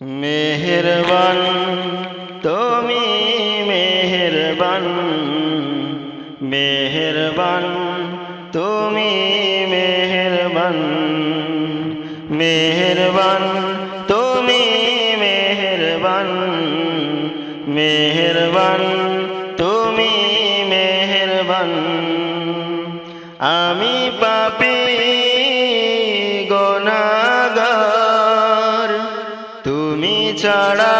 মেহেরবান তুমি মেহেরবান মেহেরবান তুমি মেহেরবান মেহেরবান তুমি মেহেরবান মেহেরবান তুমি মেহেরবান। আমি পাপি ছাড়া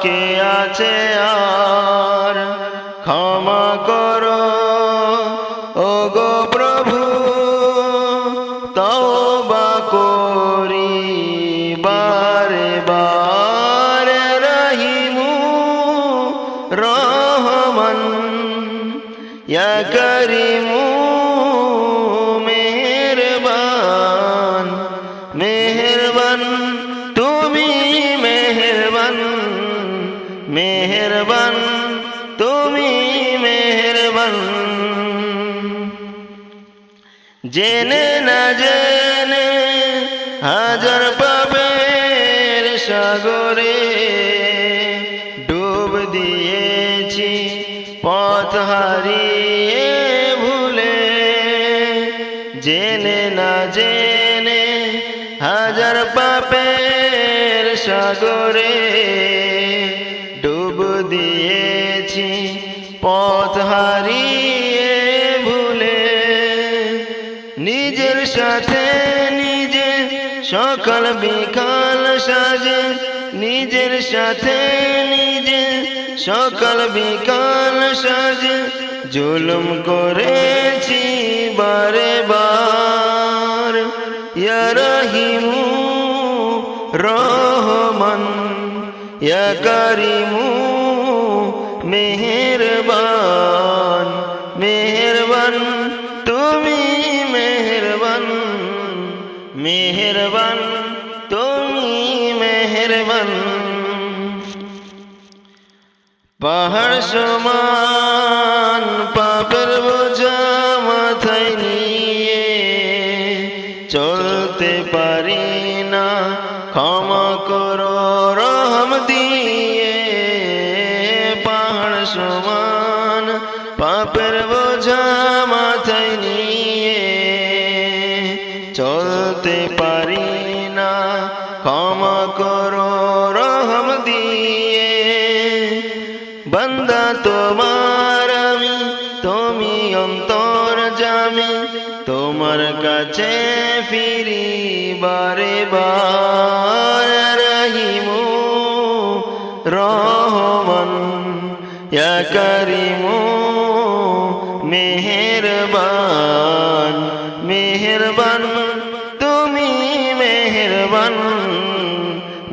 কে আছে আর? ক্ষমা করো। ও গো প্রভু, তওবা করি। বারে বারে রহিমু রহমান। ইয়া করিমু মেহেরবান, তুমি মেহেরবান। জেনে না জেনে হাজার পাবের সাগরে ডুব দিয়েছি, পথ হারিয়ে ভুলে। জেনে না জেনে হাজার পাপের সাগরে দিয়েছি, পথ হারিয়ে ভুলে। নিজের সাথে নিজে সকাল বিকাল সাজে। নিজের সাথে নিজে সকাল বিকাল সাজে। জুলুম করেছি বারে বার। ইয়া রহিমু রহমান, ইয়া করিমু মেহেরবান মেহেরবান তুমি মেহেরবান মেহেরবান তুমি মেহেরবান। পাহাড় সমান চলতে পারি না। ক্ষমা করো, রহম দিয়ে। বন্দা তোমার আমি, তুমি অন্তর জামি। তোমার কাছে ফিরি বারে বার রহিমু। রহমান করিমু মেহেরবান মেহেরবান মেহেরবান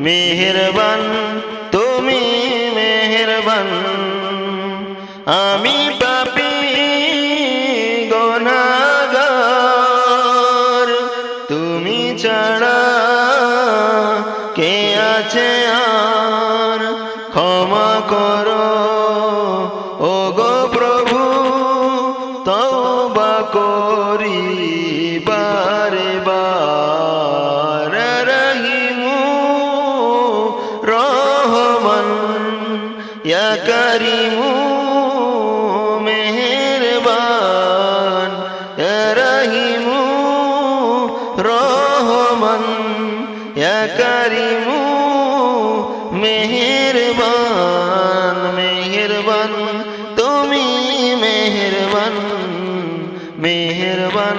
মেহেরবান, তুমি মেহরবান। আমি পাপি গনাগার, তুমি ছাড়া কে আছে আর? ক্ষমা করো ও গো প্রভু, তওবা করি। ইয়া করিমু মেহেরবান ইয়া রহিমু রহমান ইয়া করিমু মেহেরবান মেহেরবান তুমি মেহেরবান মেহেরবান